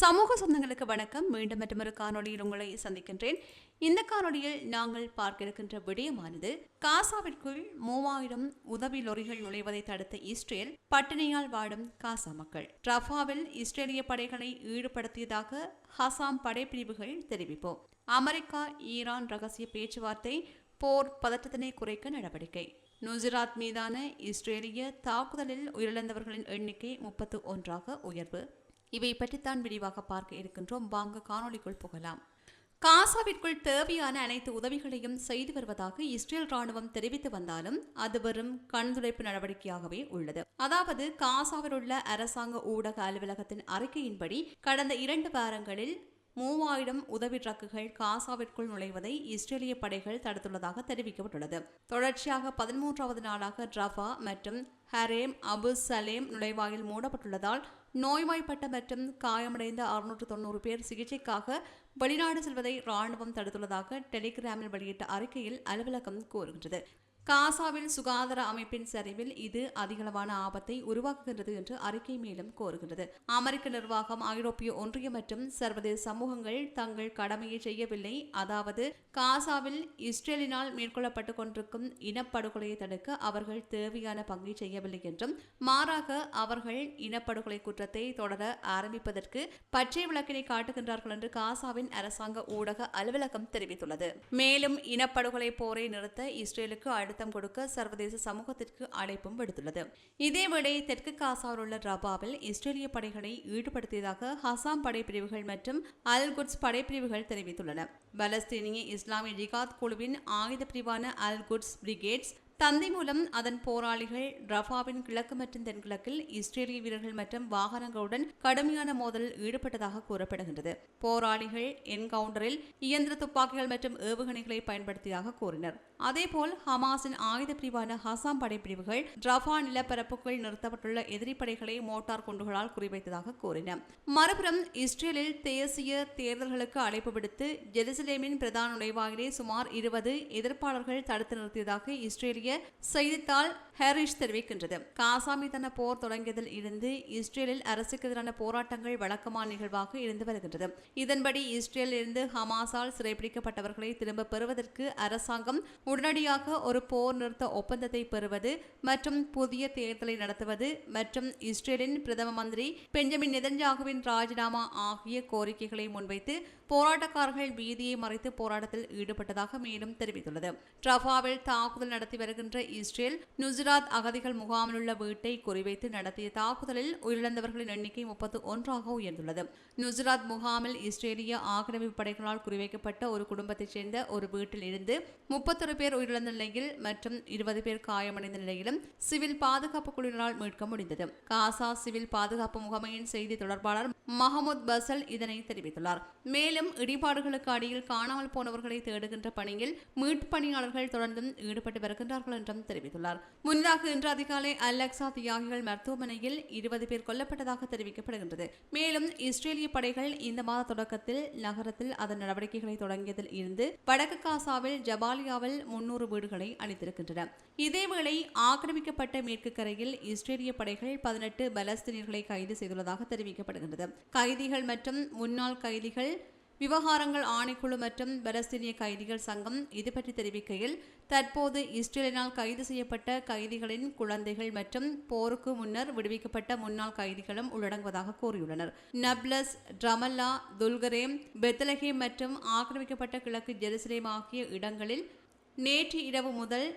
சமூக சொந்தங்களுக்கு வணக்கம். மீண்டும் மற்றொரு காணொலியில் உங்களை சந்திக்கின்றேன். இந்த காணொலியில் நாங்கள் பார்க்க இருக்கின்ற விடயமானது காசாவிற்குள் மூவாயிரம் உதவி லொரிகள் நுழைவதை தடுத்த இஸ்ரேல் பட்டினியால் வாடும் காசா மக்கள். ரஃபாவில் இஸ்ரேலிய படைகளை ஈடுபடுத்தியதாக ஹசாம் படைப்பிரிவுகள் தெரிவிப்போம். அமெரிக்கா ஈரான் ரகசிய பேச்சுவார்த்தை போர் பதற்றத்தினை குறைக்க நடவடிக்கை. நுசிராத் மீதான இஸ்ரேலிய தாக்குதலில் உயிரிழந்தவர்களின் எண்ணிக்கை முப்பத்து ஒன்றாக உயர்வு. இவை பற்றித்தான் விரிவாக பார்க்க இருக்கின்றோம். வாங்க காணொளிக்குள் புகலாம். காசாவிற்குள் தேவையான அனைத்து உதவிகளையும் செய்து வருவதாக இஸ்ரேல் ராணுவம் தெரிவித்து வந்தாலும் அது வெறும் கண்துடைப்பு நடவடிக்கையாகவே உள்ளது. அதாவது காசாவில் உள்ள அரசாங்க ஊடக அலுவலகத்தின் அறிக்கையின்படி கடந்த இரண்டு வாரங்களில் மூவாயிரம் உதவி ட்ரக்குகள் காசாவிற்குள் நுழைவதை இஸ்ரேலிய படைகள் தடுத்துள்ளதாக தெரிவிக்கப்பட்டுள்ளது. தொடர்ச்சியாக பதிமூன்றாவது நாளாக ரஃபா மற்றும் ஹரேம் அபு சலேம் நுழைவாயில் மூடப்பட்டுள்ளதால் நோய்வாய்ப்பட்ட மற்றும் காயமடைந்த அறுநூற்று தொண்ணூறு பேர் சிகிச்சைக்காக வெளிநாடு செல்வதை ராணுவம் தடுத்துள்ளதாக டெலிகிராமில் வெளியிட்ட அறிக்கையில் அலுவலகம் கூறுகின்றது. காசாவில் சுகாதார அமைப்பின் சரிவில் இது அதிகளவான ஆபத்தை உருவாக்குகின்றது என்று அறிக்கை மேலும் கோருகின்றது. அமெரிக்க நிர்வாகம் ஐரோப்பிய ஒன்றியம் மற்றும் சர்வதேச சமூகங்கள் தங்கள் கடமையை செய்யவில்லை. அதாவது காசாவில் இஸ்ரேலினால் மேற்கொள்ளப்பட்டு கொண்டிருக்கும் இனப்படுகொலையை தடுக்க அவர்கள் தேவையான பங்கை செய்யவில்லை என்றும் மாறாக அவர்கள் இனப்படுகொலை குற்றத்தை தொடர ஆரம்பிப்பதற்கு பச்சை விளக்கினை காட்டுகின்றார்கள் என்று காசாவின் அரசாங்க ஊடக அலுவலகம் தெரிவித்துள்ளது. மேலும் இனப்படுகொலை போரை நிறுத்த இஸ்ரேலுக்கு அடுத்த அழுத்தம் கொடுக்க சர்வதேச சமூகத்திற்கு அழைப்பும் விடுத்துள்ளது. இதேவேளை தெற்கு காசாவில் உள்ள ரபாவில் இஸ்ரேலிய படைகளை ஈடுபடுத்தியதாக ஹசாம் படைப்பிரிவுகள் மற்றும் அல் குட்ஸ் படைப்பிரிவுகள் தெரிவித்துள்ளன. பலஸ்தீனிய இஸ்லாமிய ஜிகாத் குழுவின் ஆயுத பிரிவான அல் குட்ஸ் பிரிகேட்ஸ் தந்தை மூலம் அதன் போராளிகள் ரஃபாவின் கிழக்கு மற்றும் தென்கிழக்கில் இஸ்ரேலிய வீரர்கள் மற்றும் வாகனங்களுடன் கடுமையான மோதலில் ஈடுபட்டதாக கூறப்படுகின்றது. போராளிகள் என்கவுண்டரில் இயந்திர துப்பாக்கிகள் மற்றும் ஏவுகணைகளை பயன்படுத்தியதாக கூறினர். அதேபோல் ஹமாஸின் ஆயுத பிரிவான ஹசாம் படைப்பிரிவுகள் ரஃபா நிலப்பரப்புக்குள் நிறுத்தப்பட்டுள்ள எதிரிப்படைகளை மோட்டார் குண்டுகளால் குறிவைத்ததாக கூறின. மறுபுறம் இஸ்ரேலில் தேசிய தேர்தல்களுக்கு அழைப்பு விடுத்து ஜெருசலேமின் பிரதான நுழைவாயிலே சுமார் இருபது எதிர்ப்பாளர்கள் தடுத்து நிறுத்தியதாக இஸ்ரேலிய செய்தித்தாள் ஹாரிஷ் தெரிவிக்கின்றது. காசா மீதான போர் தொடங்கியதில் இருந்து இஸ்ரேலில் அரசுக்கு எதிரான போராட்டங்கள் வழக்கமான நிகழ்வாக இருந்து வருகின்றது. இதன்படி இஸ்ரேலில் இருந்து ஹமாஸால் சிறைப்பிடிக்கப்பட்டவர்களை திரும்ப பெறுவதற்கு அரசாங்கம் உடனடியாக ஒரு போர் நிறுத்த ஒப்பந்தத்தை பெறுவது மற்றும் புதிய தேர்தலை நடத்துவது மற்றும் இஸ்ரேலின் பிரதம மந்திரி பெஞ்சமின் நெதன்யாகுவின் ராஜினாமா ஆகிய கோரிக்கைகளை முன்வைத்து போராட்டக்காரர்கள் வீதியை மறைத்து போராட்டத்தில் ஈடுபட்டதாக மேலும் தெரிவித்துள்ளது. ட்ரஃபாவில் தாக்குதல் நடத்தி வருகின்ற இஸ்ரேல் நுசராத் அகதிகள் முகாமில் உள்ள வீட்டை குறிவைத்து நடத்திய தாக்குதலில் உயிரிழந்தவர்களின் எண்ணிக்கை முப்பத்து ஒன்றாக உயர்ந்துள்ளது. நுசராத் முகாமில் இஸ்ரேலிய ஆக்கிரமிப்பு படைகளால் குறிவைக்கப்பட்ட ஒரு குடும்பத்தைச் சேர்ந்த ஒரு வீட்டில் இருந்து முப்பத்தொரு பேர் உயிரிழந்த நிலையில் மற்றும் இருபது பேர் காயமடைந்த நிலையிலும் சிவில் பாதுகாப்பு குழுவினரால் மீட்க முடிந்தது. காசா சிவில் பாதுகாப்பு முகமையின் செய்தி தொடர்பாளர் மஹமுத் பசல் இதனை தெரிவித்துள்ளார். மேலும் இடிபாடுகளுக்கு அடியில் காணாமல் போனவர்களை தேடுகின்ற பணியில் மீட்பு பணியாளர்கள் தொடர்ந்தும் ஈடுபட்டு வருகின்றார்கள். என்றும் தெரிவித்துள்ளார். முன்னதாக இன்று அதிகாலை அலெக்சா தியாகிகள் மருத்துவமனையில் இருபது பேர் கொல்லப்பட்டதாக தெரிவிக்கப்படுகின்றது. மேலும் இஸ்ரேலிய படைகள் இந்த மாத தொடக்கத்தில் நகரத்தில் அதன் நடவடிக்கைகளை தொடங்கியதில் இருந்து வடக்கு காசாவில் ஜபாலியாவில் முன்னூறு வீடுகளை அளித்திருக்கின்றன இதேவேளை ஆக்கிரமிக்கப்பட்ட மேற்கு கரையில் இஸ்ரேலிய படைகள் பதினெட்டு பலஸ்தீனியர்களை கைது செய்துள்ளதாக தெரிவிக்கப்படுகின்றது. கைதிகள் மற்றும் முன்னாள் கைதிகள் விவகாரங்கள் ஆணைக்குழு மற்றும் பலஸ்தீனிய கைதிகள் சங்கம் இது பற்றி தெரிவிக்கையில் தற்போது இஸ்ரேலினால் கைது செய்யப்பட்ட கைதிகளின் குழந்தைகள் மற்றும் போருக்கு முன்னர் விடுவிக்கப்பட்ட முன்னாள் கைதிகளும் உள்ளடங்குவதாக கூறியுள்ளனர். நப்லஸ் ட்ரமல்லா துல்கரேம் பெத்தலகேம் மற்றும் ஆக்கிரமிக்கப்பட்ட கிழக்கு ஜெருசலேம் ஆகிய இடங்களில் நேற்று இரவு முதல்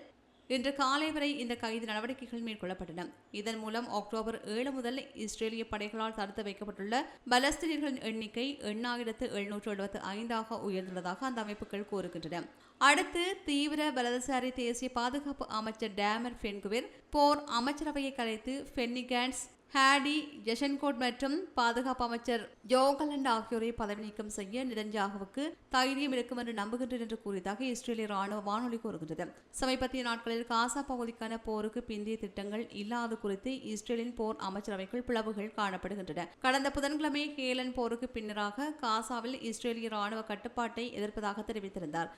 இன்று காலை வரை இந்த கைது நடவடிக்கைகள் மேற்கொள்ளப்பட்டன. இதன் மூலம் அக்டோபர் ஏழு முதல் இஸ்ரேலிய படைகளால் தடுத்து வைக்கப்பட்டுள்ள பலஸ்தீனியர்களின் எண்ணிக்கை எண்ணாயிரத்து எழுநூற்று எழுபத்து ஐந்தாக உயர்ந்துள்ளதாக அந்த அமைப்புகள் கூறுகின்றன. அடுத்து தீவிர வலதுசாரி தேசிய பாதுகாப்பு அமைச்சர் டேமர் ஃபென்குவிர் போர் அமைச்சரவையை கலைத்து ஃபென்னிகான்ஸ் ஹேடி ஜெஷன்கோட் மற்றும் பாதுகாப்பு அமைச்சர் ஜோகலண்ட் ஆகியோரை பதவி நீக்கம் செய்ய நிரஞ்சாகுவுக்கு தைரியம் இருக்கும் என்று நம்புகின்றேன் என்று கூறியதாக இஸ்ரேலிய ராணுவ வானொலி கூறுகின்றது. சமீபத்திய நாட்களில் காசா பகுதிக்கான போருக்கு பிந்திய திட்டங்கள் இல்லாது குறித்து இஸ்ரேலின் போர் அமைச்சரவைக்குள் பிளவுகள் காணப்படுகின்றன. கடந்த புதன்கிழமை கேலன் போருக்கு பின்னராக காசாவில் இஸ்ரேலிய ராணுவ கட்டுப்பாட்டை எதிர்ப்பதாக தெரிவித்திருந்தார்.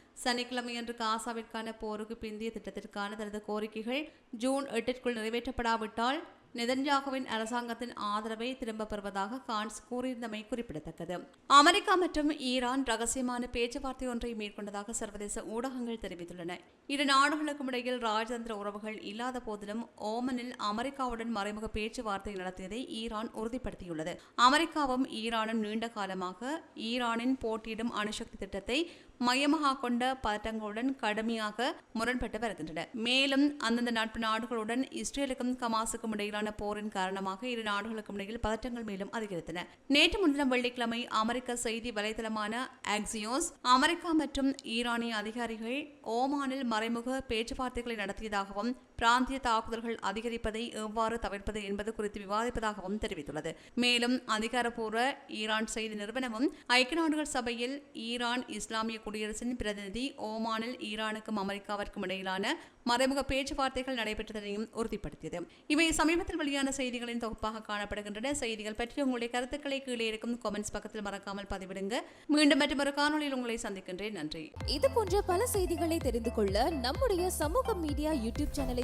சனிக்கிழமையன்று காசாவிற்கான போருக்கு பிந்திய திட்டத்திற்கான தனது கோரிக்கைகள் ஜூன் எட்டிற்குள் நிறைவேற்றப்படாவிட்டால் நெதன்யாகுவின் அரசாங்கத்தின் ஆதரவை திரும்பப் பெறுவதாக கான்ஸ் கூறியிருந்தமை குறிப்பிடத்தக்கது. அமெரிக்கா மற்றும் ஈரான் ரகசியமான பேச்சுவார்த்தை ஒன்றை மேற்கொண்டதாக சர்வதேச ஊடகங்கள் தெரிவித்துள்ளன. இரு நாடுகளுக்கும் இடையில் ராஜதந்திர உறவுகள் இல்லாத போதிலும் ஓமனில் அமெரிக்காவுடன் மறைமுக பேச்சுவார்த்தை நடத்தியதை ஈரான் உறுதிப்படுத்தியுள்ளது. அமெரிக்காவும் ஈரானும் நீண்ட காலமாக ஈரானின் போட்டியிடும் அணுசக்தி திட்டத்தை மையமாக கொண்ட பதட்டங்களுடன் கடுமையாக முரண்பட்டு வருகின்றன. மேலும் அந்தந்த நட்பு நாடுகளுடன் இஸ்ரேலுக்கும் கமாசுக்கும் இடையிலான போரின் காரணமாக இரு நாடுகளுக்கும் இடையில் பதட்டங்கள் மேலும் அதிகரித்தன. நேற்று முன்தினம் வெள்ளிக்கிழமை அமெரிக்க செய்தி வலைதளமான ஆக்சியோஸ் அமெரிக்கா மற்றும் ஈரானிய அதிகாரிகள் ஓமானில் மறைமுக பேச்சுவார்த்தைகளை நடத்தியதாகவும் பிராந்திய தாக்குதல்கள் அதிகரிப்பதை எவ்வாறு தவிர்ப்பது என்பது குறித்து விவாதிப்பதாகவும் தெரிவித்துள்ளது. மேலும் அதிகாரப்பூர்வ ஈரான் செய்தி நிறுவனமும் ஐக்கிய நாடுகள் சபையில் ஈரான் இஸ்லாமிய குடியரசின் பிரதிநிதி ஓமானில் ஈரானுக்கும் அமெரிக்காவிற்கும் இடையிலான மறைமுக பேச்சுவார்த்தைகள் நடைபெற்றதையும் உறுதிப்படுத்தியது. இவை சமீபத்தில் வெளியான செய்திகளின் தொகுப்பாக காணப்படுகின்றன. செய்திகள் பற்றி உங்களுடைய கருத்துக்களை கீழே இருக்கும் கமெண்ட்ஸ் பக்கத்தில் மறக்காமல் பதிவிடுங்க. மீண்டும் மற்றும் ஒரு காணொலியில் உங்களை சந்திக்கின்றேன். நன்றி. இது போன்ற பல செய்திகளை தெரிந்து கொள்ள நம்முடைய சமூக மீடியா யூடியூப் சேனலை